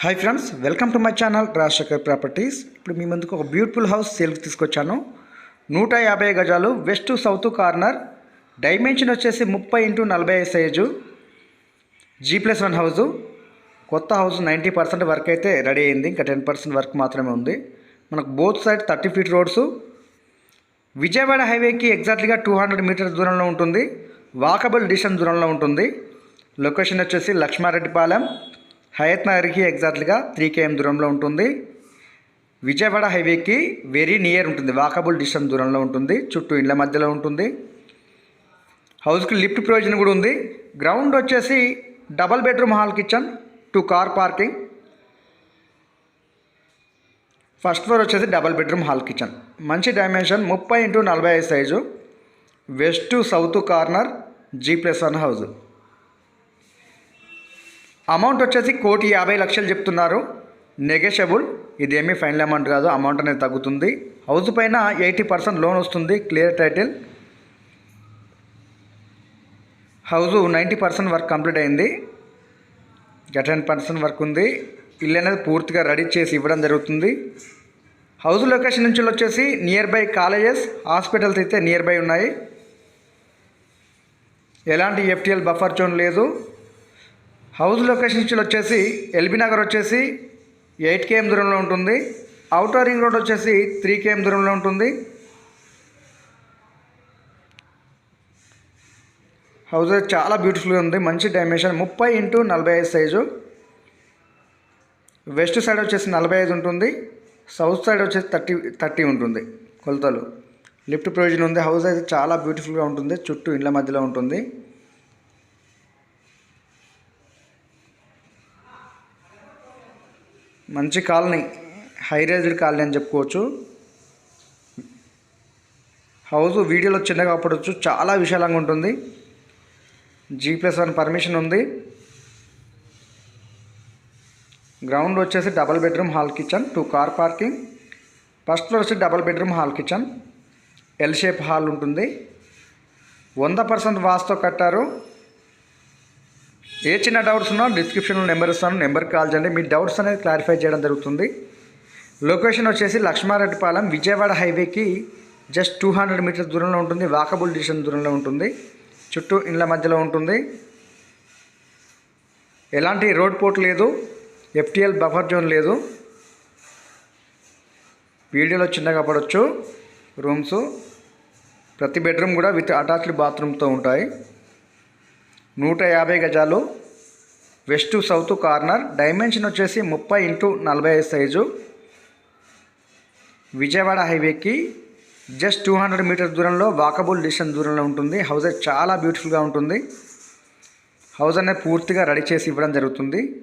Hi friends welcome to my channel Rajasekhar properties ఇప్పుడు మీ ముందుకు ఒక బ్యూటిఫుల్ హౌస్ సేల్కి తీసుకొచ్చాను. నూట యాభై గజాలు వెస్ట్ సౌత్ కార్నర్ డైమెన్షన్ వచ్చేసి ముప్పై ఇంటూ నలభై size G plus one house కొత్త హౌస్ నైంటీ పర్సెంట్ వర్క్ అయితే రెడీ అయింది. ఇంకా టెన్ పర్సెంట్ వర్క్ మాత్రమే ఉంది. మనకు both side thirty feet roads Vijayawada హైవేకి ఎగ్జాక్ట్లీగా టూ హండ్రెడ్ మీటర్స్ దూరంలో ఉంటుంది. వాకబుల్ డిస్టెన్స్ దూరంలో ఉంటుంది. లొకేషన్ వచ్చేసి లక్ష్మారెడ్డిపాలెం. హయత్ నగర్కి ఎగ్జాక్ట్గా త్రీ కేఎం దూరంలో ఉంటుంది. విజయవాడ హైవేకి వెరీ నియర్ ఉంటుంది. వాకబుల్ డిస్టెన్స్ దూరంలో ఉంటుంది. చుట్టూ ఇండ్ల మధ్యలో ఉంటుంది. హౌస్కి లిఫ్ట్ ప్రయోజనం కూడా ఉంది. గ్రౌండ్ వచ్చేసి double bedroom hall kitchen two car parking first floor వచ్చేసి డబల్ బెడ్రూమ్ హాల్ కిచెన్ మంచి డైమెన్షన్ ముప్పై ఇంటూ నలభై ఐదు size west south corner G plus one house amount వచ్చేసి కోటి యాభై లక్షలు చెప్తున్నారు. నెగెషబుల్ ఇదేమీ ఫైనల్ అమౌంట్ కాదు. అమౌంట్ అనేది తగ్గుతుంది. హౌస్ పైన ఎయిటీ పర్సెంట్ లోన్ వస్తుంది. Clear title. House ninety percent work complete అయింది. ఇంకా టెన్ పర్సెంట్ వర్క్ ఉంది. ఇల్లు అనేది పూర్తిగా రెడీ చేసి ఇవ్వడం జరుగుతుంది. హౌస్ లొకేషన్ నుంచి వచ్చేసి నియర్ బై కాలేజెస్ హాస్పిటల్స్ అయితే నియర్ బై ఉన్నాయి. ఎలాంటి ఎఫ్టీఎల్ బఫర్ జోన్ లేదు. హౌస్ లొకేషన్ వచ్చేసి ఎల్బీ నగర్ వచ్చేసి ఎయిట్ కేఎం దూరంలో ఉంటుంది. అవుటర్ రింగ్ రోడ్ వచ్చేసి త్రీ కేఎం దూరంలో ఉంటుంది. హౌస్ అయితే చాలా బ్యూటిఫుల్గా ఉంది. మంచి డైమెన్షన్ ముప్పై ఇంటూ నలభై ఐదు సైజు. వెస్ట్ సైడ్ వచ్చేసి నలభై ఐదు ఉంటుంది. సౌత్ సైడ్ వచ్చేసి థర్టీ థర్టీ ఉంటుంది కొలతలు. లిఫ్ట్ ప్రొవిజన్ ఉంది. హౌస్ అయితే చాలా బ్యూటిఫుల్గా ఉంటుంది. చుట్టూ ఇండ్ల మధ్యలో ఉంటుంది. మంచి కాలనీ హై రేజ్డ్ కాలనీ అని చెప్పుకోవచ్చు. హౌస్ వీడియోలో చిన్నగా పడవచ్చు చాలా విశాలంగా ఉంటుంది. జీ ప్లస్ వన్ పర్మిషన్ ఉంది. గ్రౌండ్ వచ్చేసి double bedroom hall kitchen two car parking first floor వచ్చి double bedroom hall kitchen L shape hall ఉంటుంది. వంద పర్సెంట్ వాస్తో కట్టారు. ఏ చిన్న డౌట్స్ ఉన్నా డిస్క్రిప్షన్లో నెంబర్ ఇస్తాను నెంబర్ కాల్ చేయండి. మీ డౌట్స్ అనేది క్లారిఫై చేయడం జరుగుతుంది. లొకేషన్ వచ్చేసి లక్ష్మారెడ్డిపాలెం విజయవాడ హైవేకి జస్ట్ టూ హండ్రెడ్ మీటర్స్ దూరంలో ఉంటుంది. వాకబుల్ డిస్టెన్స్ దూరంలో ఉంటుంది. చుట్టూ ఇండ్ల మధ్యలో ఉంటుంది. ఎలాంటి రోడ్ పోర్ట్ లేదు. ఎఫ్టీఎల్ బఫర్ జోన్ లేదు. వీడియోలో చిన్నగా పడవచ్చు రూమ్స్ ప్రతి బెడ్రూమ్ కూడా విత్ అటాచ్డ్ బాత్రూమ్తో ఉంటాయి. నూట యాభై గజాలు. West south corner. డైమెన్షన్ వచ్చేసి ముప్పై ఇంటూ నలభై ఐదు సైజు. విజయవాడ హైవేకి జస్ట్ టూ హండ్రెడ్ మీటర్ దూరంలో వాకబుల్ డిస్టెన్స్ దూరంలో ఉంటుంది. హౌస్ చాలా బ్యూటిఫుల్గా ఉంటుంది. హౌస్ అనేది పూర్తిగా రెడీ చేసి ఇవ్వడం జరుగుతుంది.